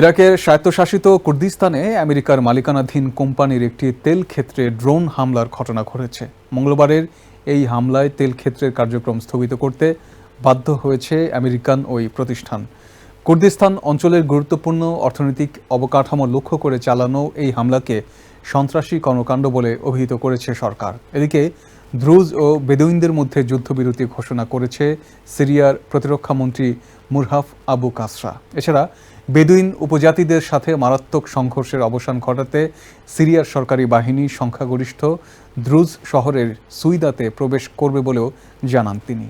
ইরাকের স্বায়ত্তশাসিত কুর্দিস্তানে আমেরিকার মালিকানাধীন কোম্পানির একটি তেল ক্ষেত্রে ড্রোন হামলার ঘটনা ঘটেছে। মঙ্গলবারের এই হামলায় তেল ক্ষেত্রের কার্যক্রম স্থগিত করতে বাধ্য হয়েছে আমেরিকান ওই প্রতিষ্ঠান। কুর্দিস্তান অঞ্চলের গুরুত্বপূর্ণ অর্থনৈতিক অবকাঠামো লক্ষ্য করে চালানো এই হামলাকে সন্ত্রাসী কর্মকাণ্ড বলে অভিহিত করেছে সরকার। এদিকে দ্রুজ ও বেদুইনদের মধ্যে যুদ্ধবিরতি ঘোষণা করেছে সিরিয়ার প্রতিরক্ষামন্ত্রী মুরহাফ আবু কাসরা। এছাড়া বেদুইন উপজাতিদের সাথে মারাত্মক সংঘর্ষের অবসান ঘটাতে সিরিয়ার সরকারি বাহিনী সংখ্যাগরিষ্ঠ দ্রুজ শহরের সুইদাতে প্রবেশ করবে বলেও জানান তিনি।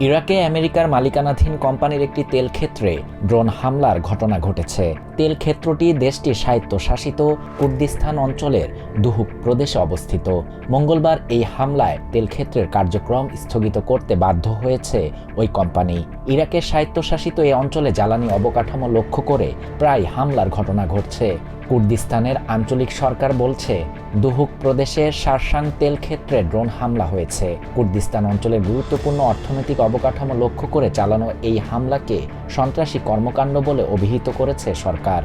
ইরাকে আমেরিকার মালিকানাধীন কোম্পানির একটি তেল ক্ষেত্রে ড্রোন হামলার ঘটনা ঘটেছে। তেল ক্ষেত্রটি দেশটির স্বায়ত্তশাসিত কুর্দিস্তান অঞ্চলের দুহুক প্রদেশে অবস্থিত। মঙ্গলবার এই হামলায় তেল ক্ষেত্রের কার্যক্রম স্থগিত করতে বাধ্য হয়েছে ওই কোম্পানি। ইরাকের স্বায়ত্তশাসিত এ অঞ্চলে জ্বালানি অবকাঠামো লক্ষ্য করে প্রায় হামলার ঘটনা ঘটছে। কুর্দিস্তানের আঞ্চলিক সরকার বলছে, দুহুক প্রদেশের সারসাং তেল ক্ষেত্রে ড্রোন হামলা হয়েছে। কুর্দিস্তান অঞ্চলের গুরুত্বপূর্ণ অর্থনৈতিক অবকাঠামো লক্ষ্য করে চালানো এই হামলাকে সন্ত্রাসী কর্মকাণ্ড বলে অভিহিত করেছে সরকার।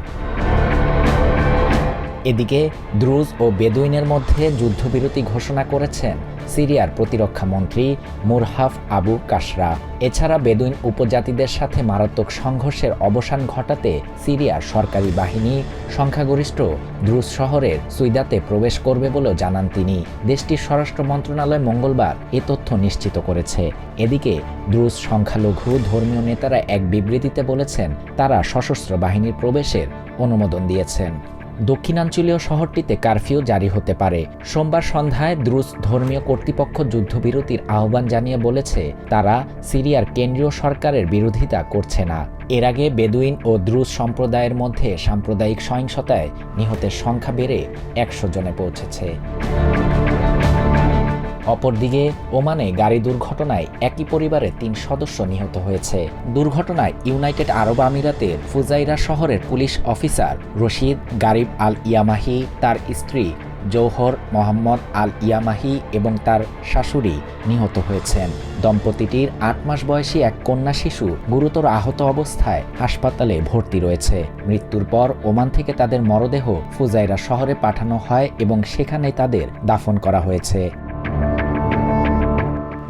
এদিকে দ্রুজ ও বেদুইনের মধ্যে যুদ্ধবিরতি ঘোষণা করেছেন সিরিয়ার প্রতিরক্ষা মন্ত্রী মুরহাফ আবু কাশরা এছাড়া বেদুইন উপজাতিদের সাথে মারাত্মক সংঘর্ষের অবসান ঘটাতে সিরিয়ার সরকারি বাহিনী সংখ্যাগরিষ্ঠ দ্রুজ শহরের সুইদাতে প্রবেশ করবে বলেও জানান তিনি। দেশটির স্বরাষ্ট্র মন্ত্রণালয় মঙ্গলবার এ তথ্য নিশ্চিত করেছে। এদিকে দ্রুজ সংখ্যালঘু ধর্মীয় নেতারা এক বিবৃতিতে বলেছেন, তারা সশস্ত্র বাহিনীর প্রবেশের অনুমোদন দিয়েছেন। দক্ষিণাঞ্চলীয় শহরটিতে কারফিউ জারি হতে পারে। সোমবার সন্ধ্যায় দ্রুজ ধর্মীয় কর্তৃপক্ষ যুদ্ধবিরতির আহ্বান জানিয়ে বলেছে, তারা সিরিয়ার কেন্দ্রীয় সরকারের বিরোধিতা করছে না। এর আগে বেদুইন ও দ্রুজ সম্প্রদায়ের মধ্যে সাম্প্রদায়িক সহিংসতায় নিহতের সংখ্যা বেড়ে একশো জনে পৌঁছেছে। অপরদিকে, ওমানে গাড়ি দুর্ঘটনায় একই পরিবারের তিন সদস্য নিহত হয়েছে। দুর্ঘটনায় ইউনাইটেড আরব আমিরাতের ফুজাইরা শহরের police officer Rashid Gharib Al Yamahi তার স্ত্রী জৌহর মোহাম্মদ আল ইয়ামাহি এবং তার শাশুড়ি নিহত হয়েছেন। দম্পতিটির আট মাস বয়সী এক কন্যা শিশু গুরুতর আহত অবস্থায় হাসপাতালে ভর্তি রয়েছে। মৃত্যুর পর ওমান থেকে তাদের মরদেহ ফুজাইরা শহরে পাঠানো হয় এবং সেখানে তাদের দাফন করা হয়েছে।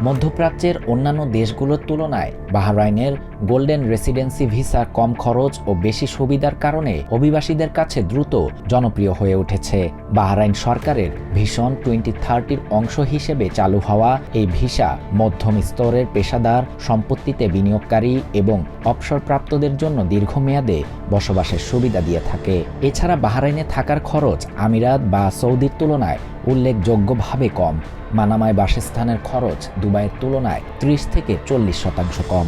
মধ্যপ্রাচ্যের অন্যান্য দেশগুলোর তুলনায় বাহরাইনের গোল্ডেন রেসিডেন্সি ভিসা কম খরচ ও বেশি সুবিধার কারণে অভিবাসীদের কাছে দ্রুত জনপ্রিয় হয়ে উঠেছে। বাহরাইন সরকারের ভীষণ টোয়েন্টি থার্টির অংশ হিসেবে চালু হওয়া এই ভিসা মধ্যম স্তরের পেশাদার, সম্পত্তিতে বিনিয়োগকারী এবং অবসরপ্রাপ্তদের জন্য দীর্ঘমেয়াদে বসবাসের সুবিধা দিয়ে থাকে। এছাড়া বাহরাইনে থাকার খরচ আমিরাত বা সৌদির তুলনায় উল্লেখযোগ্যভাবে কম। মানামায় বাসস্থানের খরচ দুবাইয়ের তুলনায় ত্রিশ থেকে চল্লিশ শতাংশ কম।